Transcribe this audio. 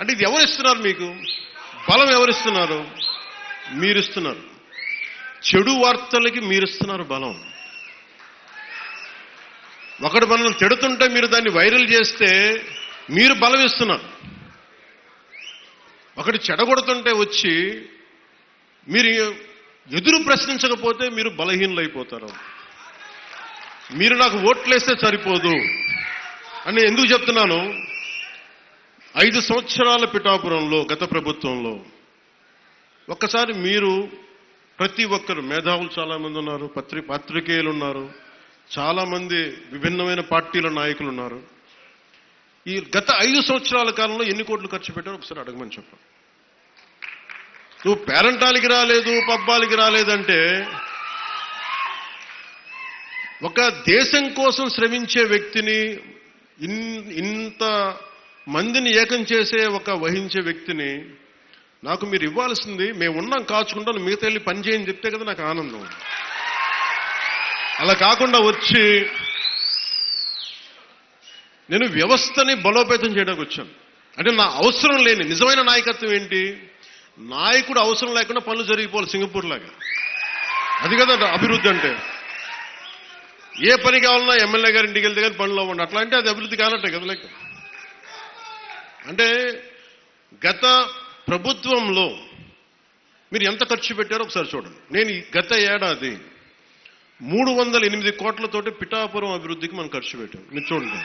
అంటే ఇది ఎవరిస్తున్నారు మీకు? బలం ఎవరిస్తున్నారు? మీరిస్తున్నారు. చెడు వార్తలకి మీరిస్తున్నారు బలం. ఒకడు మనల్ని తిడుతుంటే మీరు దాన్ని వైరల్ చేస్తే మీరు బలం ఇస్తున్నారు. ఒకటి చెడగొడుతుంటే వచ్చి మీరు ఎదురు ప్రశ్నించకపోతే మీరు బలహీనులైపోతారు. మీరు నాకు ఓట్లేస్తే సరిపోదు. అని ఎందుకు చెప్తున్నాను? ఐదు సంవత్సరాల పిఠాపురంలో గత ప్రభుత్వంలో ఒక్కసారి మీరు ప్రతి ఒక్కరు మేధావులు చాలామంది ఉన్నారు పత్రి పాత్రికేయులు ఉన్నారు చాలామంది విభిన్నమైన పార్టీల నాయకులు ఉన్నారు. ఈ గత ఐదు సంవత్సరాల కాలంలో ఎన్ని కోట్లు ఖర్చు పెట్టారో ఒకసారి అడగమని చెప్పు నువ్వు పేరంటాలకి రాలేదు పబ్బాలకి రాలేదంటే ఒక దేశం కోసం శ్రమించే వ్యక్తిని ఇన్- ఇంత మందిని ఏకం చేసే ఒక వహించే వ్యక్తిని నాకు మీరు ఇవ్వాల్సింది మేము ఉన్నాం కాచుకుంటాను మిగతా వెళ్ళి పని చేయని చెప్తే కదా నాకు ఆనందం. అలా కాకుండా వచ్చి నేను వ్యవస్థని బలోపేతం చేయడానికి వచ్చాను. అంటే నా అవసరం లేని నిజమైన నాయకత్వం ఏంటి? నాయకుడు అవసరం లేకుండా పనులు జరిగిపోవాలి సింగపూర్ లాగా. అది కదా అభివృద్ధి అంటే. ఏ పని కావాలన్నా ఎమ్మెల్యే గారి ఇంటికి వెళ్తే కానీ పనులు అవ్వండి. అట్లా అంటే అది అభివృద్ధి కానట్టే కదా లెక్క. అంటే గత ప్రభుత్వంలో మీరు ఎంత ఖర్చు పెట్టారో ఒకసారి చూడండి. నేను ఈ గత ఏడాది మూడు వందల ఎనిమిది కోట్లతోటి పిఠాపురం అభివృద్ధికి మనం ఖర్చు పెట్టాం. మీరు చూడండి.